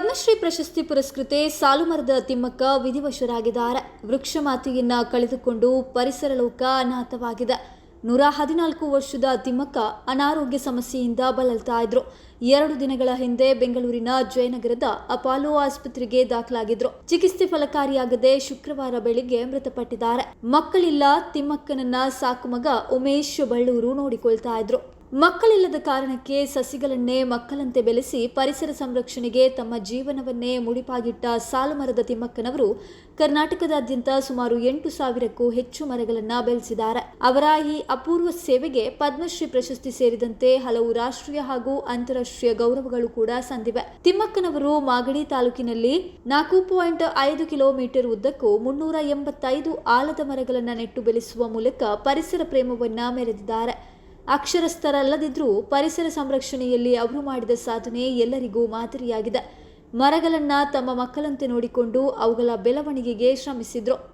ಪದ್ಮಶ್ರೀ ಪ್ರಶಸ್ತಿ ಪುರಸ್ಕೃತೆ ಸಾಲುಮರದ ತಿಮ್ಮಕ್ಕ ವಿಧಿವಶರಾಗಿದ್ದಾರೆ. ವೃಕ್ಷ ಮಾತೆಯನ್ನ ಕಳೆದುಕೊಂಡು ಪರಿಸರ ಲೋಕ ಅನಾಥವಾಗಿದೆ. ನೂರ ಹದಿನಾಲ್ಕು ವರ್ಷದ ತಿಮ್ಮಕ್ಕ ಅನಾರೋಗ್ಯ ಸಮಸ್ಯೆಯಿಂದ ಬಳಲ್ತಾ ಇದ್ರು. ಎರಡು ದಿನಗಳ ಹಿಂದೆ ಬೆಂಗಳೂರಿನ ಜಯನಗರದ ಅಪಾಲೋ ಆಸ್ಪತ್ರೆಗೆ ದಾಖಲಾಗಿದ್ರು. ಚಿಕಿತ್ಸೆ ಫಲಕಾರಿಯಾಗದೆ ಶುಕ್ರವಾರ ಬೆಳಿಗ್ಗೆ ಮೃತಪಟ್ಟಿದ್ದಾರೆ. ಮಕ್ಕಳಿಲ್ಲ, ತಿಮ್ಮಕ್ಕನನ್ನ ಸಾಕು ಮಗ ಉಮೇಶ್ ಬಳ್ಳೂರು ನೋಡಿಕೊಳ್ತಾ ಇದ್ರು. ಮಕ್ಕಳಿಲ್ಲದ ಕಾರಣಕ್ಕೆ ಸಸಿಗಳನ್ನೇ ಮಕ್ಕಳಂತೆ ಬೆಳೆಸಿ ಪರಿಸರ ಸಂರಕ್ಷಣೆಗೆ ತಮ್ಮ ಜೀವನವನ್ನೇ ಮುಡಿಪಾಗಿಟ್ಟ ಸಾಲುಮರದ ತಿಮ್ಮಕ್ಕನವರು ಕರ್ನಾಟಕದಾದ್ಯಂತ ಸುಮಾರು ಎಂಟು ಸಾವಿರಕ್ಕೂ ಹೆಚ್ಚು ಮರಗಳನ್ನು ಬೆಳೆಸಿದ್ದಾರೆ. ಅವರ ಈ ಅಪೂರ್ವ ಸೇವೆಗೆ ಪದ್ಮಶ್ರೀ ಪ್ರಶಸ್ತಿ ಸೇರಿದಂತೆ ಹಲವು ರಾಷ್ಟ್ರೀಯ ಹಾಗೂ ಅಂತಾರಾಷ್ಟ್ರೀಯ ಗೌರವಗಳು ಕೂಡ ಸಂದಿವೆ. ತಿಮ್ಮಕ್ಕನವರು ಮಾಗಡಿ ತಾಲೂಕಿನಲ್ಲಿ ನಾಲ್ಕು ಪಾಯಿಂಟ್ ಐದು ಕಿಲೋಮೀಟರ್ ಉದ್ದಕ್ಕೂ ಮುನ್ನೂರ ಎಂಬತ್ತೈದು ಆಲದ ಮರಗಳನ್ನು ನೆಟ್ಟು ಬೆಳೆಸುವ ಮೂಲಕ ಪರಿಸರ ಪ್ರೇಮವನ್ನು ಮೆರೆದಿದ್ದಾರೆ. ಅಕ್ಷರಸ್ಥರಲ್ಲದಿದ್ರೂ ಪರಿಸರ ಸಂರಕ್ಷಣೆಯಲ್ಲಿ ಅವರು ಮಾಡಿದ ಸಾಧನೆ ಎಲ್ಲರಿಗೂ ಮಾದರಿಯಾಗಿದೆ. ಮರಗಳನ್ನು ತಮ್ಮ ಮಕ್ಕಳಂತೆ ನೋಡಿಕೊಂಡು ಅವುಗಳ ಬೆಳವಣಿಗೆಗೆ ಶ್ರಮಿಸಿದ್ರು.